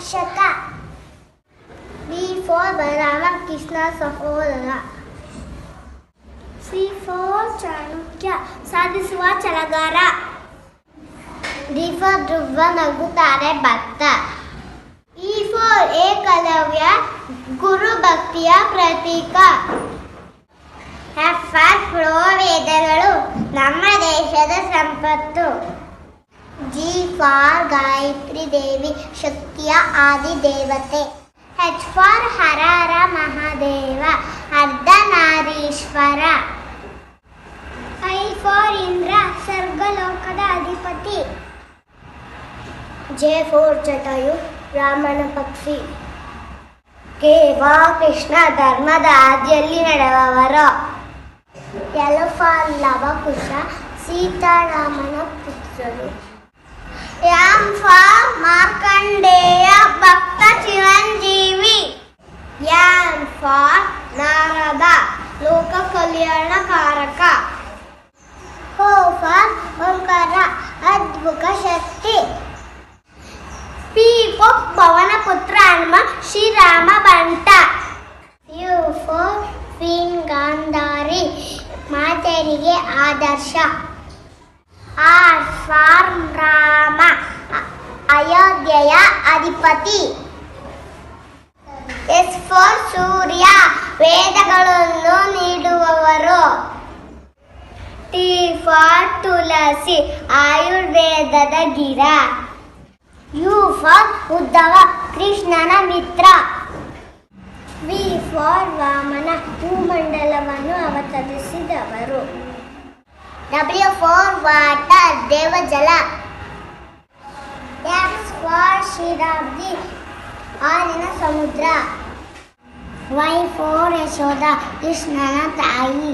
ರಕ್ಷಕ B four Balarama Krishna ಸಹೋದರ. C four Chanakya ಸಾಧಿಸುವ ಚಳಗಾರ. ಡಿ ಫೋರ್ ಧ್ರುವ ನಗುತ್ತಾರೆ ಭಕ್ತ. ಇ ಫೋರ್ ಏಕಲವ್ಯ ಗುರು ಭಕ್ತಿಯ ಪ್ರತೀಕ. ಎಫ್ ಫಾರ್ ವೇದಗಳು ನಮ್ಮ ದೇಶದ ಸಂಪತ್ತು. ಫಾರ್ ಗಾಯತ್ರಿ ದೇವಿ ಶಕ್ತಿಯ ಆದಿ ದೇವತೆ ಹೆಚ್ ಫಾರ್ ಹರಾರ ಮಹಾದೇವ ಅರ್ಧನಾರೀಶ್ವರ ಐ ಫಾರ್ ಇಂದ್ರ ಸ್ವರ್ಗಲೋಕದ ಅಧಿಪತಿ ಜೆ ಫೋರ್ ಜಟಾಯು ರಾಮನ ಪಕ್ಷಿ ಕೆ ವಾ ಕೃಷ್ಣ ಧರ್ಮದ ಹಾದಿಯಲ್ಲಿ ನಡೆಯುವವರು ಎಲ್ ಫಾರ್ ಲವಕುಶ ಸೀತಾರಾಮನ ಪುತ್ರರು ಎಂ ಫಾರ್ ಮಾರ್ಕಂಡೇಯ ಭಕ್ತ ಚಿರಂಜೀವಿ. ಎಂ ಫಾರ್ ನಾರದ ಲೋಕ ಕಲ್ಯಾಣಕಾರಕ. ಹೋ ಫಾರ್ ಓಂಕಾರ ಅದ್ಭುತ ಶಕ್ತಿ. ಪಿ ಫಾರ್ ಪವನ ಪುತ್ರ, ಹನುಮ, ಶ್ರೀರಾಮ, ಬಂಟ. ಯು ಫಾರ್ ಫೀನ್ ಗಾಂಧಾರಿ ಮಾತೆಯರಿಗೆ ಆದರ್ಶ. ಆರ್ ಫಾರ್ ರಾಮ ಅಯೋಧ್ಯೆಯ ಅಧಿಪತಿ. ಎಸ್ ಫಾರ್ ಸೂರ್ಯ, ವೇದಗಳನ್ನು ನೀಡುವವರು. ಟಿ ಫಾರ್ ತುಳಸಿ, ಆಯುರ್ವೇದದ ಗಿಡ ಯು ಫಾರ್ ಉದ್ಧವ, ಕೃಷ್ಣನ ಮಿತ್ರ. V for Vamana W for water ದೇವಜಲ X for ಶಿರಾಬ್ದಿ ಹಾಲಿನ ಸಮುದ್ರ ವೈ ಫೋರ್ ಯಶೋಧ ಕೃಷ್ಣನ ತಾಯಿ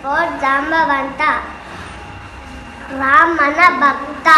ಫೋರ್ ಜಾಂಬವಂತ ರಾಮನ ಭಕ್ತ